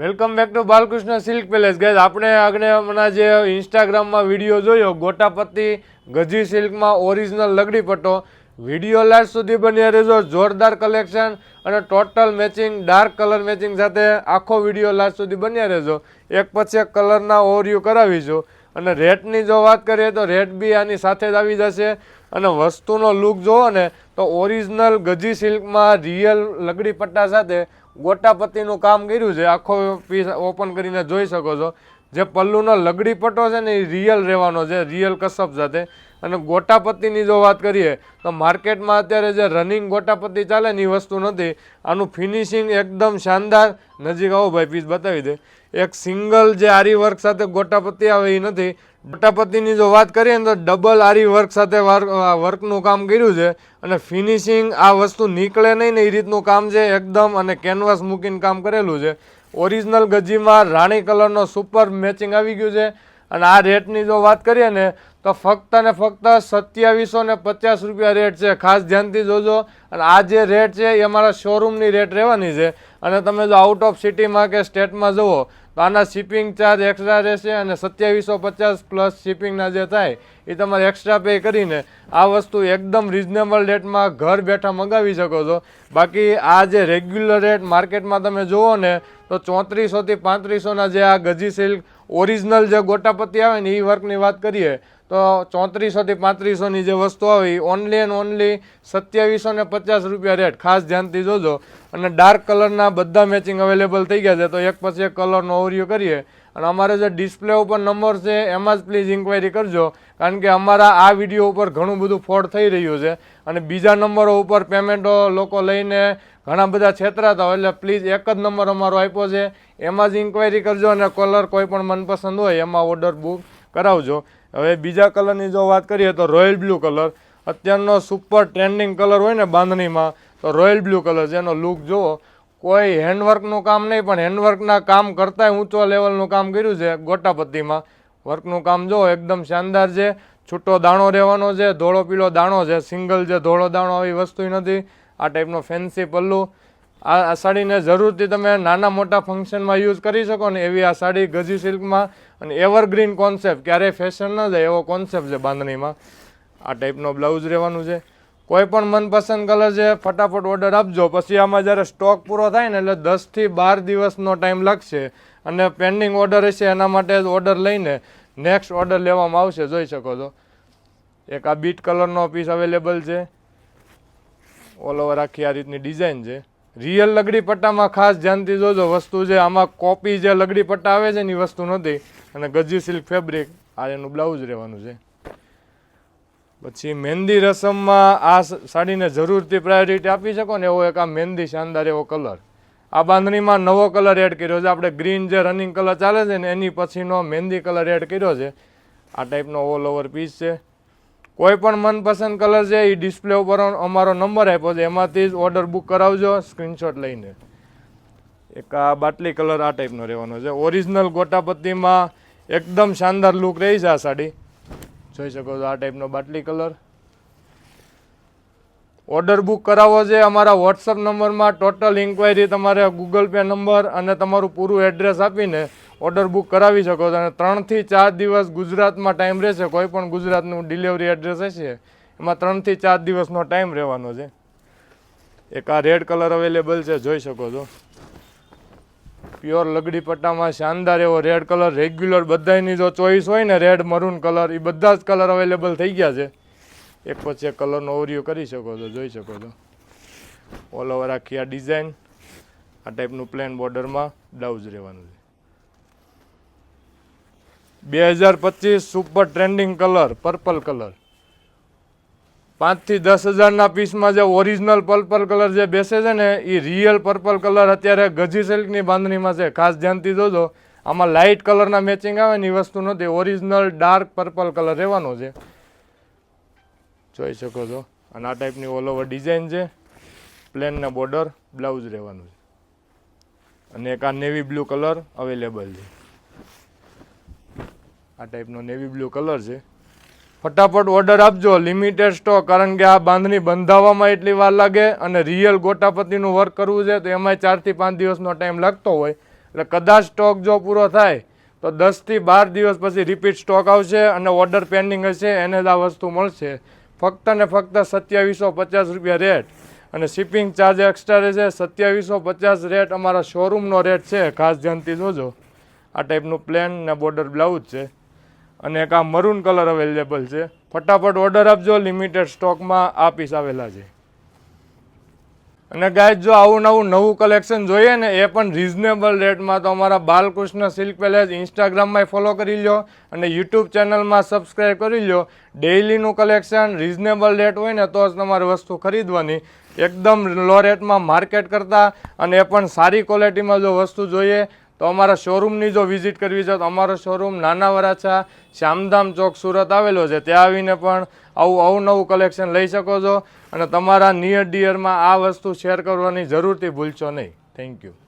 Welcome back to Balkrishna silk palace guys આપણે આગળ હમણાં જે ઇન્સ્ટાગ્રામમાં વીડિયો જોયો, ગોટાપતિ ગજી સિલ્કમાં ઓરિજિનલ લગડી પટ્ટો. વીડિયો લાસ્ટ સુધી બન્યા રહેજો. જોરદાર કલેક્શન અને total matching dark colour matching સાથે આખો વીડિયો લાસ્ટ સુધી બન્યા રહેજો. એક પછી એક કલરના ઓવરવ્યૂ કરાવીશું. અને રેટની જો વાત કરીએ તો રેટ બી આની સાથે જ આવી જશે. અને વસ્તુનો લુક જોવો ને, તો ઓરિજિનલ ગજી સિલ્કમાં રિયલ લગડી પટ્ટા સાથે ગોટાપત્તીનું કામ કર્યું છે. આખો પીસ ઓપન કરીને જોઈ શકો છો. જે પલ્લુનો લગડી પટ્ટો છે ને, એ રિયલ રહેવાનો છે રિયલ કસબ સાથે. અને ગોટાપત્તીની જો વાત કરીએ, તો માર્કેટમાં અત્યારે જે રનિંગ ગોટાપત્તી ચાલે ને એ વસ્તુ નથી. આનું ફિનિશિંગ એકદમ શાનદાર નજીક આવો ભાઈ પીસ બતાવી દે. એક સિંગલ જે આરી વર્ક સાથે ગોટાપત્તી આવે એ નથી. ગોટાપત્તીની જો વાત કરીએ ને તો ડબલ આરી વર્ક સાથે વર્કનું કામ કર્યું છે અને ફિનિશિંગ આ વસ્તુ નીકળે નહીં ને એ રીતનું કામ છે એકદમ અને કેનવાસ મૂકીને કામ કરેલું છે. ઓરિજિનલ ગજીમાં રાણી કલરનો સુપર મેચિંગ આવી ગયું છે. અને આ રેટની જો વાત કરીએ ને, તો ફક્ત ને ફક્ત સત્યાવીસો ને પચાસ રૂપિયા રેટ છે. ખાસ ધ્યાનથી જોજો. અને આ જે રેટ છે, એ અમારા શોરૂમની રેટ રહેવાની છે. અને તમે જો આઉટ ઓફ સિટીમાં કે સ્ટેટમાં જુઓ, તો આના શિપિંગ ચાર્જ એક્સ્ટ્રા રહેશે અને સત્યાવીસો પચાસ પ્લસ શિપિંગના જે થાય એ તમારે એક્સ્ટ્રા પે કરીને આ વસ્તુ એકદમ રિઝનેબલ રેટમાં ઘર બેઠા મંગાવી શકો છો. બાકી આ જે રેગ્યુલર રેટ માર્કેટમાં તમે જુઓ ને, તો ચોત્રીસોથી પાંત્રીસોના જે આ ગજી સિલ્ક ઓરિજિનલ જે ગોટાપત્તી આવે ને એ વર્કની વાત કરીએ, તો ચોત્રીસોથી પાંત્રીસોની જે વસ્તુ આવે ઓનલી એન્ડ ઓનલી સત્યાવીસો ને પચાસ રૂપિયા રેટ ખાસ ધ્યાનથી જોજો. અને ડાર્ક કલરના બધા મેચિંગ અવેલેબલ થઈ ગયા છે, તો એક પછી એક કલરનો ઓવરિયો કરીએ અને અમારે જે ડિસ્પ્લે ઉપર નંબર છે, એમાં જ પ્લીઝ ઇન્ક્વાયરી કરજો. કારણ કે અમારા આ વીડિયો ઉપર ઘણું બધું ફ્રોડ થઈ રહ્યું છે. અને બીજા નંબરો ઉપર પેમેન્ટો લોકો લઈને ઘણા બધા છેતરાતા હોય, એટલે પ્લીઝ એક જ નંબર અમારો આપ્યો છે. એમાં જ ઇન્ક્વાયરી કરજો અને કલર કોઈ પણ મનપસંદ હોય, એમાં ઓર્ડર બુક કરાવજો. હવે બીજા કલરની જો વાત કરીએ તો રોયલ બ્લુ કલર અત્યારનો સુપર ટ્રેન્ડિંગ કલર હોય ને બાંધણીમાં, તો રોયલ બ્લુ કલર છે. એનો લુક જુઓ. કોઈ હેન્ડવર્કનું કામ નહીં, પણ હેન્ડવર્કના કામ કરતાંય ઊંચો લેવલનું કામ કર્યું છે ગોટાપત્તીમાં. વર્કનું કામ જુઓ એકદમ શાનદાર છે, છૂટો દાણો રહેવાનો છે, ધોળો પીળો દાણો છે, સિંગલ જે ધોળો દાણો આવી વસ્તુ નથી, આ ટાઈપનો ફેન્સી પલ્લું. આ સાડીને જરૂરથી તમે નાના મોટા ફંક્શનમાં યુઝ કરી શકો ને એવી આ સાડી ગજી સિલ્કમાં અને એવરગ્રીન કોન્સેપ્ટ ક્યારેય ફેશન ન જાય એવો કોન્સેપ્ટ છે બાંધણીમાં. આ ટાઈપનો બ્લાઉઝ રહેવાનું છે. કોઈ પણ મનપસંદ કલર છે ફટાફટ ઓર્ડર આપજો. પછી આમાં જ્યારે સ્ટોક પૂરો થાય ને એટલે દસથી બાર દિવસનો ટાઈમ લાગશે અને પેન્ડિંગ ઓર્ડર હશે એના માટે ઓર્ડર લઈને નેક્સ્ટ ઓર્ડર લેવામાં આવશે. જોઈ શકો છો. એક આ બીટ કલરનો પીસ અવેલેબલ છે. ઓલ ઓવર આખી આ રીતની ડિઝાઇન છે. રિયલ લગડી પટ્ટામાં ખાસ ધ્યાનથી જોજો. વસ્તુ છે આમાં કોપી જે લગડી પટ્ટા આવે છે ને એ વસ્તુ નથી. અને ગજી સિલ્ક ફેબ્રિક આ એનું બ્લાઉઝ રહેવાનું છે. પછી મહેંદી રસમમાં આ સાડીને જરૂરથી પ્રાયોરિટી આપી શકો ને એવો એક આ મહેંદી શાનદાર એવો કલર આ બાંધણીમાં નવો કલર એડ કર્યો છે. આપણે ગ્રીન જે રનિંગ કલર ચાલે છે ને એની પછીનો મહેંદી કલર એડ કર્યો છે. આ ટાઈપનો ઓલ ઓવર પીસ છે. કોઈ પણ મનપસંદ કલર છે એ ડિસ્પ્લે ઉપર અમારો નંબર આપ્યો છે. એમાંથી જ ઓર્ડર બુક કરાવજો સ્ક્રીનશોટ લઈને. એક આ બાટલી કલર આ ટાઈપનો રહેવાનો છે. ઓરિજિનલ ગોટાપત્તીમાં એકદમ શાનદાર લુક રહી છે આ સાડી. જોઈ શકો છો આ ટાઈપનો બાટલી કલર ઓર્ડર બુક કરાવવો છે અમારા વોટ્સઅપ નંબરમાં ટોટલ ઇન્ક્વાયરી તમારે ગૂગલ પે નંબર અને તમારું પૂરું એડ્રેસ આપીને ઓર્ડર બુક કરાવી શકો છો. અને ત્રણથી ચાર દિવસ ગુજરાતમાં ટાઈમ રહેશે, કોઈ પણ ગુજરાતનું ડિલિવરી એડ્રેસ હશે, એમાં ત્રણથી ચાર દિવસનો ટાઈમ રહેવાનો છે. એક આ રેડ કલર અવેલેબલ છે, જોઈ શકો છો. પ્યોર લગડી પટ્ટામાં શાનદાર એવો રેડ કલર રેગ્યુલર બધાની જો ચોઈસ હોય ને રેડ મરૂન કલર એ બધા જ કલર અવેલેબલ થઈ ગયા છે. એક પછી એક કલરનો ઓરિયો કરી શકો છો, જોઈ શકો છો. ઓલ ઓવર આખી આ ડિઝાઇન આ ટાઈપનું પ્લેન બોર્ડરમાં બ્લાઉઝ રહેવાનું છે. બે હજાર પચીસ super trending colour purple colour પાંચથી દસ હજારના પીસમાં જે ઓરિજિનલ પર્પલ કલર જે બેસે છે ને એ રિયલ પર્પલ કલર અત્યારે ગજી સિલ્કની બાંધણીમાં છે. ખાસ ધ્યાનથી જોજો. આમાં લાઇટ કલરના મેચિંગ આવે ને એ વસ્તુ નથી. ઓરિજિનલ ડાર્ક પર્પલ કલર રહેવાનો છે. જોઈ શકો છો. અને આ ટાઈપની ઓલ ઓવર ડિઝાઇન છે. પ્લેનના બોર્ડર બ્લાઉઝ રહેવાનું છે. અને એક આ નેવી બ્લુ કલર અવેલેબલ છે. આ ટાઈપનો નેવી બ્લુ કલર છે. ફટાફટ ઓર્ડર આપજો. લિમિટેડ સ્ટોક કારણ કે આ બાંધણી બંધાવવામાં એટલી વાર લાગે અને રિયલ ગોટાપતિનું વર્ક કરવું છે, તો એમાંય ચારથી પાંચ દિવસનો ટાઈમ લાગતો હોય. એટલે કદાચ સ્ટોક જો પૂરો થાય, તો દસથી બાર દિવસ પછી રિપીટ સ્ટોક આવશે અને ઓર્ડર પેન્ડિંગ હશે, એને જ આ વસ્તુ મળશે. ફક્ત ને ફક્ત સત્યાવીસો પચાસ રૂપિયા રેટ અને શિપિંગ ચાર્જ એક્સ્ટ્રા રહેશે. સત્યાવીસો પચાસ રેટ અમારા શોરૂમનો રેટ છે. ખાસ ધ્યાનથી જોજો. આ ટાઈપનું પ્લેન ને બોર્ડર બ્લાઉઝ છે. અને એક આ મરૂન કલર અવેલેબલ છે. ફટાફટ ઓર્ડર આપજો લિમિટેડ સ્ટોકમાં આ પીસ આવેલા છે. અને ગાય જો આવું નવું નવું કલેક્શન જોઈએ ને, એ પણ રિઝનેબલ રેટમાં તો અમારા બાલકૃષ્ણ સિલ્ક પેલેસ ઇન્સ્ટાગ્રામમાં ફોલો કરી લો અને યુટ્યુબ ચેનલમાં સબસ્ક્રાઈબ કરી લો ડેઇલીનું કલેક્શન રિઝનેબલ રેટ હોય ને, તો જ તમારે વસ્તુ ખરીદવાની. એકદમ લો રેટમાં માર્કેટ કરતાં અને એ પણ સારી ક્વોલિટીમાં જો વસ્તુ જોઈએ તો અમારા શોરૂમની જો વિઝિટ કરવી છે, તો અમારો શોરૂમ નાના વરાછા શ્યામધામ ચોક સુરત આવેલો છે. ત્યાં આવીને પણ આવું અવનવું કલેક્શન લઈ શકો છો. અને તમારા નિયર ડિયરમાં આ વસ્તુ શેર કરવાની જરૂરથી ભૂલશો નહીં. Thank you